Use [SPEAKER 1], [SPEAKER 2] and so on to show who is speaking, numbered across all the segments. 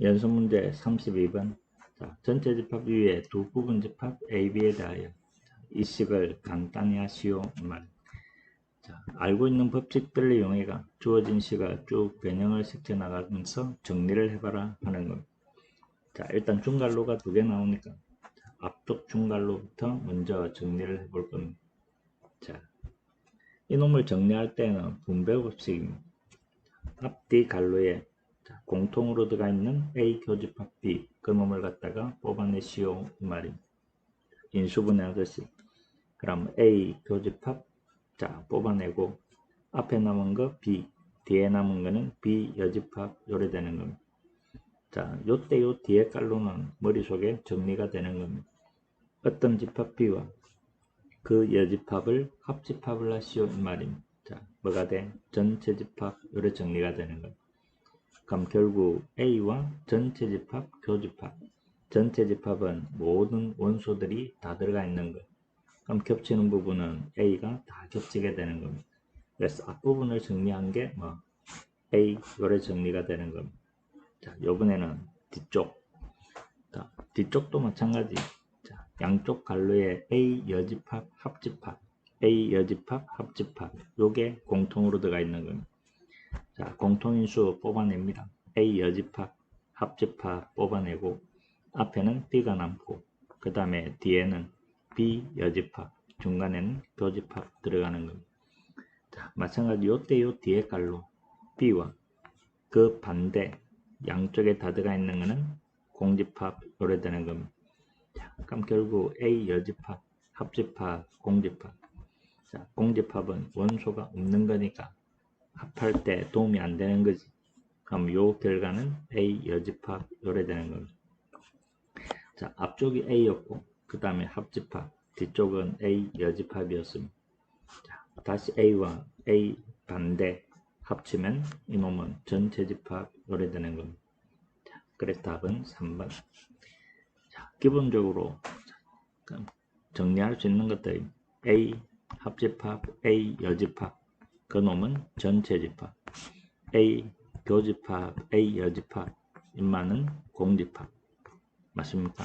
[SPEAKER 1] 연습 문제 32번. 자, 전체 집합 위에 두 부분 집합 AB에 대하여 자, 이 식을 간단히 하시오. 이 말. 자, 알고 있는 법칙들을 이용해가 주어진 식을 쭉 변형을 시켜 나가면서 정리를 해봐라 하는 겁니다. 자, 일단 중괄호가 두 개 나오니까 자, 앞쪽 중괄호부터 먼저 정리를 해볼 겁니다. 자, 이놈을 정리할 때는 분배 법칙입니다. 앞뒤 갈로에 자, 공통으로 들어가 있는 A 교집합 B 그 놈을 갖다가 뽑아내시오 이 말입니다. 인수분해 하듯이 그럼 A 교집합 자 뽑아내고 앞에 남은 거 B 뒤에 남은 거는 B 여집합 요래 되는 겁니다. 자 요때 요 뒤에 깔로는 머릿속에 정리가 되는 겁니다. 어떤 집합 B와 그 여집합을 합집합을 하시오 이 말입니다. 자 뭐가 돼? 전체 집합 요래 정리가 되는 겁니다. 그럼 결국 A와 전체 집합, 교집합. 전체 집합은 모든 원소들이 다 들어가 있는 것. 그럼 겹치는 부분은 A가 다 겹치게 되는 겁니다. 그래서 앞부분을 정리한 게 뭐 A 요래 정리가 되는 겁니다. 자, 요번에는 뒤쪽. 자, 뒤쪽도 마찬가지. 자, 양쪽 갈로에 A 여집합, 합집합. A 여집합, 합집합. 요게 공통으로 들어가 있는 겁니다. 자, 공통인수 뽑아냅니다. A 여집합, 합집합 뽑아내고 앞에는 B가 남고 그 다음에 뒤에는 B 여집합, 중간에는 교집합 들어가는 겁니다. 자, 마찬가지 요때 요 뒤에 깔로 B와 그 반대 양쪽에 다 들어가 있는 거는 공집합 요래 되는 겁니다. 자, 그럼 결국 A 여집합, 합집합, 공집합. 자, 공집합은 원소가 없는 거니까 합할 때 도움이 안 되는 거지. 그럼 요 결과는 A 여집합 요래 되는 겁니다. 자, 앞쪽이 A였고, 그 다음에 합집합, 뒤쪽은 A 여집합이었습니다. 자, 다시 A와 A 반대 합치면 이놈은 전체 집합 요래 되는 겁니다. 자, 그래서 답은 3번. 자, 기본적으로 정리할 수 있는 것들이 A 합집합, A 여집합, 그 놈은 전체 집합. A 교집합, A 여집합, 인마는 공집합. 맞습니까?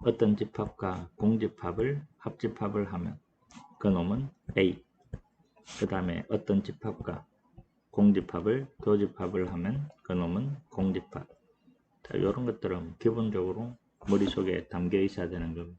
[SPEAKER 1] 어떤 집합과 공집합을 합집합을 하면 그 놈은 A. 그 다음에 어떤 집합과 공집합을 교집합을 하면 그 놈은 공집합. 자, 이런 것들은 기본적으로 머릿속에 담겨 있어야 되는 겁니다.